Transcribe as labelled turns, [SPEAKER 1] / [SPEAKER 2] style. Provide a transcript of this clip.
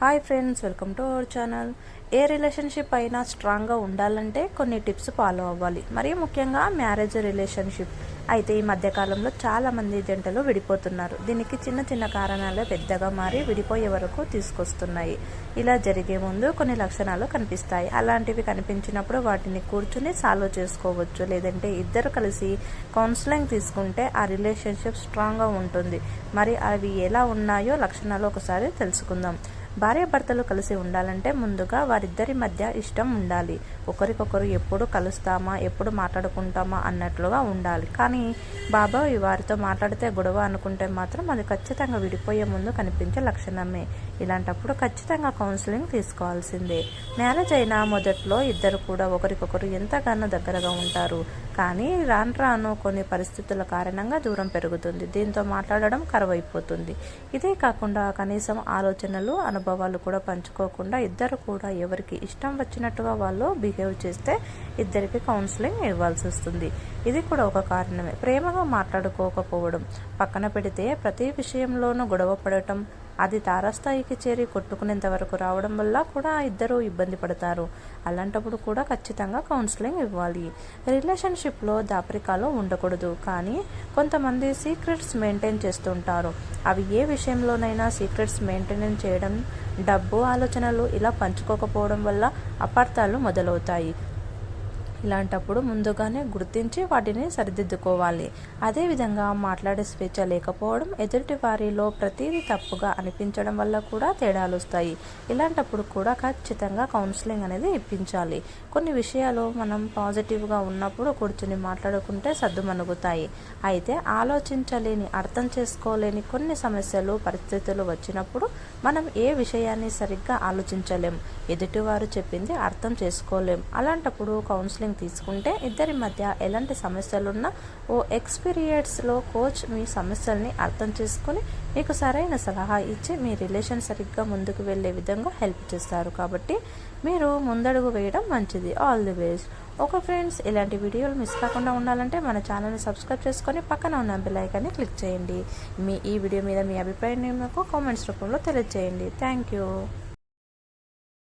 [SPEAKER 1] Hi friends welcome to our channel. A relationship అయినా స్ట్రాంగ్గా ఉండాలంటే కొన్ని టిప్స్ ఫాలో అవ్వాలి. మరీ ముఖ్యంగా మ్యారేజ్ రిలేషన్షిప్. అయితే ఈ మధ్యకాలంలో చాలామంది జంటలు విడిపోతున్నారు. దీనికి చిన్న చిన్న కారణాలే పెద్దగా మారి విడిపోయే వరకు తీసుకొస్తున్నాయి. ఇలా జరిగే ముందు కొన్ని లక్షణాలు కనిపిస్తాయి. అలాంటివి కనిపించినప్పుడు వాటిని కూర్చుని సాల్వ్ చేసుకోవచ్చు. లేదంటే ఇద్దరు కలిసి కౌన్సిలింగ్ తీసుకుంటే ఆ రిలేషన్షిప్ స్ట్రాంగ్గా ఉంటుంది. మరి అవి ఎలా ఉన్నాయో లక్షణాలు ఒకసారి తెలుసుకుందాం. భార్యాభర్తలు కలిసి ఉండాలంటే ముందుగా వారిద్దరి మధ్య ఇష్టం ఉండాలి. ఒకరికొకరు ఎప్పుడు కలుస్తామా ఎప్పుడు మాట్లాడుకుంటామా అన్నట్లుగా ఉండాలి. కానీ బాబాయ్ వారితో మాట్లాడితే గొడవ అనుకుంటే మాత్రం అది ఖచ్చితంగా విడిపోయే ముందు కనిపించే లక్షణమే. ఇలాంటప్పుడు ఖచ్చితంగా కౌన్సిలింగ్ తీసుకోవాల్సిందే. మ్యారేజ్ అయిన మొదట్లో ఇద్దరు కూడా ఒకరికొకరు ఎంతగానో దగ్గరగా ఉంటారు. కానీ రాను రాను కొన్ని పరిస్థితుల కారణంగా దూరం పెరుగుతుంది. దీంతో మాట్లాడడం కరువైపోతుంది. ఇదే కాకుండా కనీసం ఆలోచనలు అనుభవాలు కూడా పంచుకోకుండా ఇద్దరు కూడా ఎవరికి ఇష్టం వచ్చినట్టుగా వాళ్ళు బిహేవ్ చేస్తే ఇద్దరికి కౌన్సిలింగ్ ఇవ్వాల్సి వస్తుంది. ఇది కూడా ఒక కారణమే. ప్రేమగా మాట్లాడుకోకపోవడం పక్కన పెడితే ప్రతి విషయంలోనూ గొడవ పడటం అది తారాస్థాయికి చేరి కొట్టుకునేంత వరకు రావడం వల్ల కూడా ఇద్దరు ఇబ్బంది పడతారు. అలాంటప్పుడు కూడా ఖచ్చితంగా కౌన్సిలింగ్ ఇవ్వాలి. రిలేషన్షిప్లో దాపరికాలు ఉండకూడదు. కానీ కొంతమంది సీక్రెట్స్ మెయింటైన్ చేస్తుంటారు. అవి ఏ విషయంలోనైనా సీక్రెట్స్ మెయింటైన్ చేయడం డబ్బు ఆలోచనలు ఇలా పంచుకోకపోవడం వల్ల అపార్థాలు మొదలవుతాయి. ఇలాంటప్పుడు ముందుగానే గుర్తించి వాటిని సరిదిద్దుకోవాలి. అదేవిధంగా మాట్లాడే స్వేచ్ఛ లేకపోవడం ఎదుటి వారిలో ప్రతిదీ తప్పుగా అనిపించడం వల్ల కూడా తేడాలు వస్తాయి. ఇలాంటప్పుడు కూడా ఖచ్చితంగా కౌన్సిలింగ్ అనేది ఇప్పించాలి. కొన్ని విషయాలు మనం పాజిటివ్గా ఉన్నప్పుడు కూర్చుని మాట్లాడుకుంటే సర్దుమణుగుతాయి అయితే ఆలోచించలేని అర్థం చేసుకోలేని కొన్ని సమస్యలు పరిస్థితులు వచ్చినప్పుడు మనం ఏ విషయాన్ని సరిగ్గా ఆలోచించలేం. ఎదుటివారు చెప్పింది అర్థం చేసుకోలేం. అలాంటప్పుడు కౌన్సిలింగ్ తీసుకుంటే ఇద్దరి మధ్య ఎలాంటి సమస్యలున్నా ఓ ఎక్స్పీరియన్స్లో కోచ్ మీ సమస్యల్ని అర్థం చేసుకుని మీకు సరైన సలహా ఇచ్చి మీ రిలేషన్ సరిగ్గా ముందుకు వెళ్ళే విధంగా హెల్ప్ చేస్తారు. కాబట్టి మీరు ముందడుగు వేయడం మంచిది. ఆల్ ది బెస్ట్ ఒక ఫ్రెండ్స్ ఇలాంటి వీడియోలు మిస్ కాకుండా ఉండాలంటే మన ఛానల్ని సబ్స్క్రైబ్ చేసుకొని పక్కన ఉన్న బెల్ఐకాన్ని క్లిక్ చేయండి. మీ ఈ వీడియో మీద మీ అభిప్రాయాన్ని మాకు కామెంట్స్ రూపంలో తెలియజేయండి. Thank you